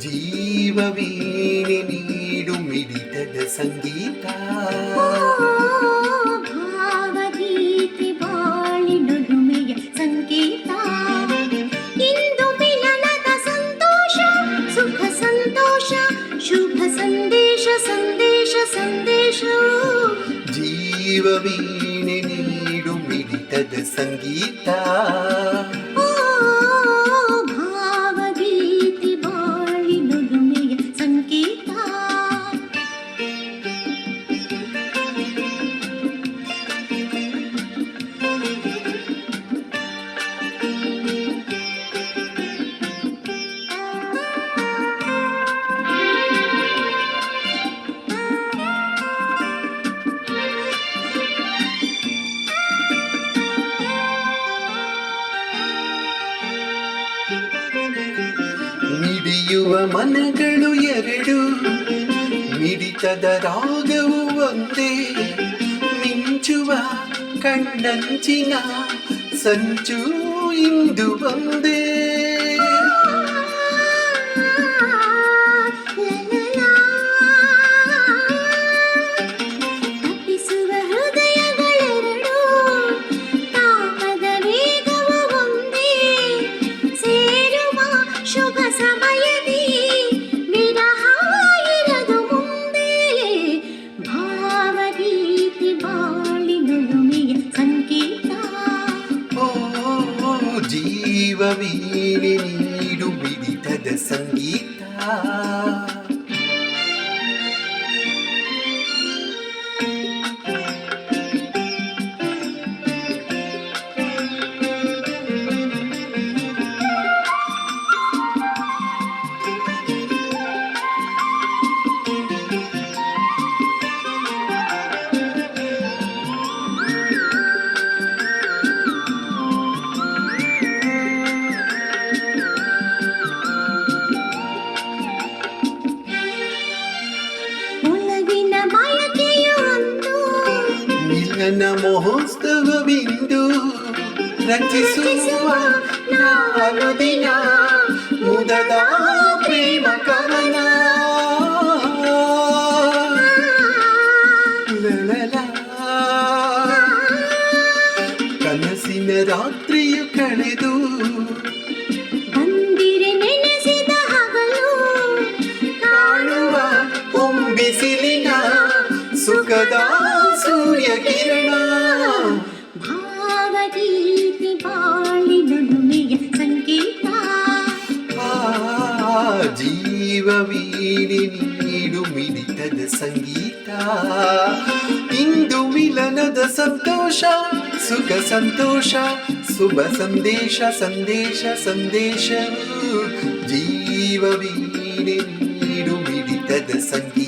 ಜೀವವೀಣೆ ನೀಡು ಮಿಡಿತದ ಸಂಗೀತ ಸಂದೇಶ ಸಂದೇಶ ಸಂದೇಶ ಜೀವ ವೀಣೆ ಮಿಡಿಯುವ ಮನಗಳು ಎರಡು. ಮಿಡಿತದ ರಾಗವು ಒಂದೇ. ಮಿಂಚುವ ಕಣ್ಣಂಚಿನ ಸಂಚು ಇಂದು ಒಂದೇ. ನೀಡು ಮಿಡಿತದ ಸಂಗೀತ. ಮಿಲನ ಮಹೋತ್ಸವವಿಂದು ರಚಿಸುವ ನಾನು ದಿನ ಮುದದ ಪ್ರೇಮ ಕವನ. ಕನಸಿನ ರಾತ್ರಿಯು ಕಳೆದು ಬಂದಿರೆ ನೆನೆಸಿದ ಹಗಲು ಕಾಣುವ ಒಂಬಿಸಿಲಿನ ಸುಖದ ಸೂರ್ಯ ಕಿರಣ. ಭಾವಗೀತೆ ಬಾಳಿನೊಲುಮೆಯ ಸಂಕೇತ ಆ ಜೀವ ವೀಣೆ ನೀಡು ಮಿಡಿತದ ಸಂಗೀತ. ಇಂದು ಮಿಲನದ ಸಂತೋಷ ಸುಖ ಸಂತೋಷ ಶುಭ ಸಂದೇಶ ಸಂದೇಶ ಸಂದೇಶ. ಜೀವ ವೀಣೆ ನೀಡು ಮಿಡಿತದ ಸಂಗೀತ.